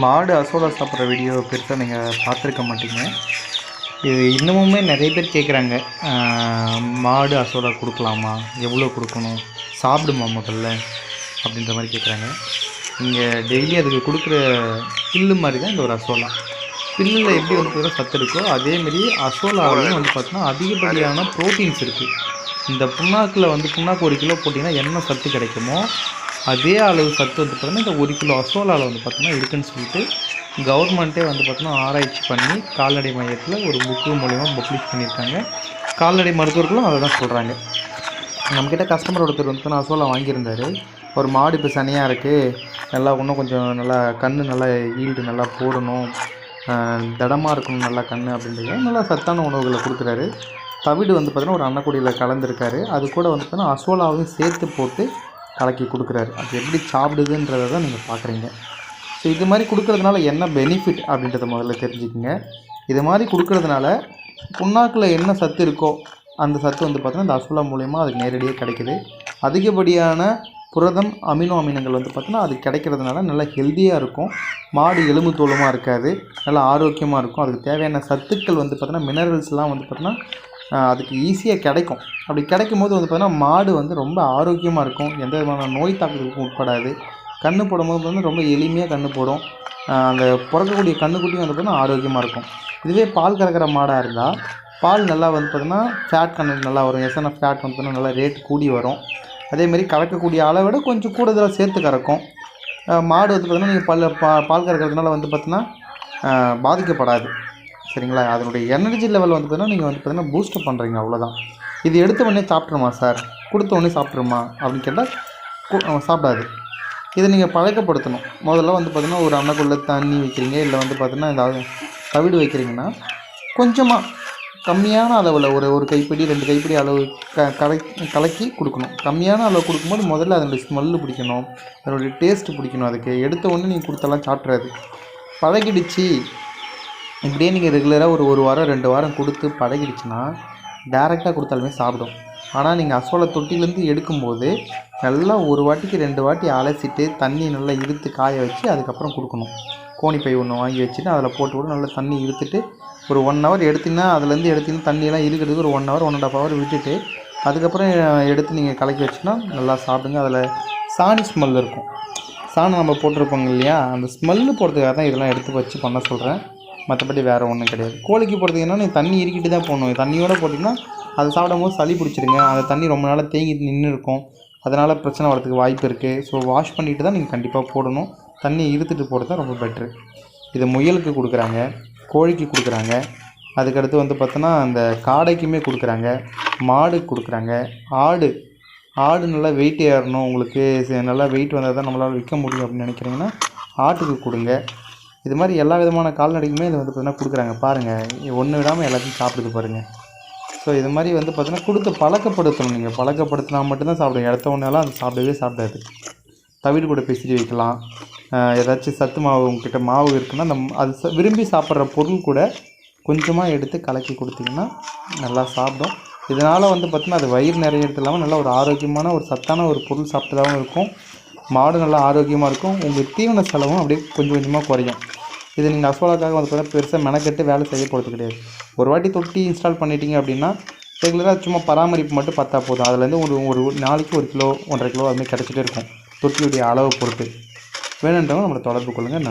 மாடு அசோலா சாப்பிட்ற வீடியோ பெருசாக நீங்கள் பார்த்துருக்க மாட்டீங்க. இது இன்னமுமே நிறைய பேர் கேட்குறாங்க மாடு அசோலா கொடுக்கலாமா? எவ்வளோ கொடுக்கணும்? சாப்பிடுமா முதல்ல? அப்படின்ற மாதிரி கேட்குறாங்க இங்கே டெய்லி அதுக்கு கொடுக்குற புல்லு மாதிரி தான் இந்த ஒரு அசோலா. புல்லில் எப்படி வந்து பார்த்தீங்கன்னா சத்து இருக்கோ அதேமாரி அசோலாவிலையும் வந்து பார்த்தீங்கன்னா அதிகப்படியான ப்ரோட்டீன்ஸ் இருக்குது இந்த புண்ணாக்கில் வந்து புண்ணாக்கு ஒரு கிலோ போட்டிங்கன்னா என்ன சத்து கிடைக்குமோ அதே அளவு சத்து வந்து பார்த்திங்கன்னா இந்த ஒரு கிலோ அசோலாவில் வந்து பார்த்திங்கன்னா இருக்குன்னு சொல்லிட்டு கவர்மெண்ட்டே வந்து பார்த்திங்கன்னா ஆராய்ச்சி பண்ணி கால்நடை மையத்தில் ஒரு புக்கு மூலிமா பப்ளிஷ் பண்ணியிருக்காங்க. கால்நடை மருத்துவர்களும் அதை தான் சொல்கிறாங்க நம்மக்கிட்ட கஸ்டமர் ஒருத்தர் வந்து பார்த்தீங்கன்னா அசோலா வாங்கியிருந்தார். ஒரு மாடு இப்போ சனியாக இருக்குது நல்லா இன்னும் கொஞ்சம் நல்லா கண் நல்லா ஈல்டு நல்லா போடணும். திடமாக இருக்கணும் நல்லா கண் அப்படின்றது. நல்லா சத்தான உணவுகளை கொடுக்குறாரு. தவிடு வந்து பார்த்திங்கன்னா ஒரு அன்னக்குடியில் கலந்துருக்காரு. அது கூட வந்து பார்த்திங்கன்னா அசோலாவையும் சேர்த்து போட்டு கலக்கி கொடுக்குறாரு. அது எப்படி சாப்பிடுதுன்றதை தான் நீங்கள் பார்க்குறீங்க ஸோ இது மாதிரி கொடுக்கறதுனால என்ன பெனிஃபிட் அப்படின்றத முதல்ல தெரிஞ்சுக்கோங்க. இது மாதிரி கொடுக்கறதுனால புண்ணாக்கில் என்ன சத்து இருக்கோ அந்த சத்து வந்து பார்த்தீங்கன்னா இந்த அசோலா மூலயமா அதுக்கு நேரடியாக கிடைக்குது. அதிகப்படியான புரதம் அமினோ அமினங்கள் வந்து பார்த்தீங்கன்னா அது கிடைக்கிறதுனால நல்லா ஹெல்த்தியாக இருக்கும். மாடு எலும்பு தோலுமாக இருக்காது. நல்லா ஆரோக்கியமாக இருக்கும். அதுக்கு தேவையான சத்துக்கள் வந்து பார்த்தோன்னா மினரல்ஸ்லாம் வந்து பார்த்தீங்கன்னா அதுக்கு ஈஸியாக கிடைக்கும். அப்படி கிடைக்கும் போது வந்து பார்த்திங்கன்னா மாடு வந்து ரொம்ப ஆரோக்கியமாக இருக்கும். எந்த விதமான நோய் தாக்குதலுக்கும் உட்படாது. கன்று போடும்போது வந்து ரொம்ப எளிமையாக கன்று போடும். அந்த பிறக்கக்கூடிய கன்றுக்குட்டியும் வந்து பார்த்தீங்கன்னா ஆரோக்கியமாக இருக்கும். இதுவே பால் கறக்கிற மாடாக இருந்தால் பால் நல்லா வந்து பார்த்திங்கன்னா ஃபேட் கண்டென்ட் நல்லா வரும். எஸ்என்எஃப் ஃபேட் வந்து பார்த்தீங்கன்னா நல்லா ரேட் கூடி வரும். அதேமாரி கறக்கக்கூடிய அளவை விட கொஞ்சம் கூடுதலாக சேர்த்து கறக்கும். மாடு வந்து பார்த்திங்கன்னா நீங்கள் பால் பா பால் கறக்கிறதுனால வந்து பார்த்திங்கன்னா பாதிக்கப்படாது. சரிங்களா? அதனுடைய எனர்ஜி லெவல் வந்து பார்த்தீங்கன்னா நீங்கள் வந்து பார்த்தீங்கன்னா பூஸ்டப் பண்ணுறீங்க அவ்வளோதான் இது எடுத்த உடனே சாப்பிட்ருமா சார் கொடுத்த உடனே சாப்பிட்ருமா அப்படின்னு கேட்டால் சாப்பிடாது. இதை நீங்கள் பழக்கப்படுத்தணும். முதல்ல வந்து பார்த்திங்கன்னா ஒரு அன்னக்குள்ளே தண்ணி வைக்கிறீங்க இல்லை வந்து பார்த்திங்கன்னா ஏதாவது தவிடு வைக்கிறீங்கன்னா கொஞ்சமாக கம்மியான அளவில் ஒரு ஒரு கைப்பிடி ரெண்டு கைப்பிடி அளவு க கலை கலக்கி கொடுக்கணும். கம்மியான அளவு கொடுக்கும்போது முதல்ல அதனுடைய ஸ்மெல்லு பிடிக்கணும். அதனுடைய டேஸ்ட்டு பிடிக்கணும். அதுக்கு எடுத்த உடனே நீங்கள் கொடுத்தெல்லாம் சாப்பிட்றாது பழகிடுச்சு. இப்படியே நீங்கள் ரெகுலராக ஒரு ஒரு வாரம் ரெண்டு வாரம் கொடுத்து பழகிடுச்சுன்னா டேரெக்டாக கொடுத்தாலுமே சாப்பிடும். ஆனால் நீங்கள் அசோலை தொட்டிலேருந்து எடுக்கும்போது நல்லா ஒரு வாட்டிக்கு ரெண்டு வாட்டி அலசிட்டு தண்ணி நல்லா இழுத்து காய வச்சு அதுக்கப்புறம் கொடுக்கணும். கோணிப்பை ஒன்று வாங்கி வச்சுட்டு அதில் போட்டு விட்டு நல்லா தண்ணி இழுத்துட்டு ஒரு ஒன் ஹவர் எடுத்தீங்கன்னா அதுலேருந்து எடுத்தீங்கன்னா தண்ணியெல்லாம் இருக்கிறதுக்கு ஒரு one hour one and half hour விட்டுட்டு அதுக்கப்புறம் எடுத்து நீங்கள் கலக்கி வச்சுன்னா நல்லா சாப்பிடுங்க. அதில் சாணி ஸ்மெல் இருக்கும். சாணம் நம்ம போட்டிருப்போங்க இல்லையா? அந்த ஸ்மெல்லு போடுறதுக்காக தான் இதெல்லாம் எடுத்து வச்சு பண்ண சொல்கிறேன் மற்றபடி வேறு ஒன்றும் கிடையாது. கோழிக்கு போடுறதுக்குன்னா நீ தண்ணி இறுக்கிட்டு தான் போடணும். தண்ணியோடு போட்டிங்கன்னா அதை சாப்பிடும் போது சளி பிடிச்சிருங்க. அந்த தண்ணி ரொம்ப நாளாக தேங்கி நின்று இருக்கும் அதனால் பிரச்சனை வரதுக்கு வாய்ப்பு இருக்குது ஸோ வாஷ் பண்ணிவிட்டு தான் நீங்கள் கண்டிப்பாக போடணும். தண்ணி இழுத்துட்டு போகிறது தான் ரொம்ப பெட்ரு இது முயலுக்கு கொடுக்குறாங்க கோழிக்கு கொடுக்குறாங்க. அதுக்கடுத்து வந்து பார்த்தோன்னா அந்த காடைக்குமே கொடுக்குறாங்க மாடு கொடுக்குறாங்க. ஆடு ஆடு நல்லா வெயிட் ஏறணும். உங்களுக்கு நல்லா வெயிட் வந்தால் தான் நம்மளால் விற்க முடியும் அப்படின்னு நினைக்கிறீங்கன்னா ஆட்டுக்கு கொடுங்க. இது மாதிரி எல்லா விதமான கால்நடைக்குமே இது வந்து பார்த்திங்கன்னா கொடுக்குறாங்க. பாருங்கள் ஒன்று விடாமல் எல்லாத்தையும் சாப்பிடுது பாருங்கள் ஸோ இது மாதிரி வந்து பார்த்திங்கன்னா கொடுத்து பழக்கப்படுத்தணும் நீங்கள் பழக்கப்படுத்தினா மட்டும்தான் சாப்பிடுங்க. இடத்த ஒன்றாலாம் அது சாப்பிடவே சாப்பிடாது. தவிடு கூட பிசிறி வைக்கலாம். ஏதாச்சும் சத்து மாவு உங்ககிட்ட மாவு இருக்குன்னா அந்த அது ச- விரும்பி சாப்பிட்ற பொருள் கூட கொஞ்சமாக எடுத்து கலக்கி கொடுத்திங்கன்னா நல்லா சாப்பிடும். இதனால் வந்து பார்த்திங்கன்னா அது வயிறு நிறையறது இல்லாமல் நல்லா ஒரு ஆரோக்கியமான ஒரு சத்தான ஒரு பொருள் சாப்பிட்டதாகவும் இருக்கும். மாடு நல்லா ஆரோக்கியமாக இருக்கும். உங்கள் தீவன செலவும் அப்படியே கொஞ்சம் கொஞ்சமாக குறையும். இது நீங்கள் அசோலாக்காக வந்து கூட பெருசாக மெனக்கெட்டு வேலை செய்ய போகிறது கிடையாது. ஒரு வாட்டி தொட்டி இன்ஸ்டால் பண்ணிட்டீங்க அப்படின்னா ரெகுலராக சும்மா பராமரிப்பு மட்டும் பார்த்தா போதும். அதுலேருந்து ஒரு ஒரு நாளைக்கு ஒரு கிலோ ஒன்றரை கிலோ அதுமாதிரி கிடச்சிட்டே இருக்கும். தொட்டியுடைய அளவை பொறுத்து. வேணுன்றவங்க நம்மளை தொடர்பு கொள்ளுங்கள்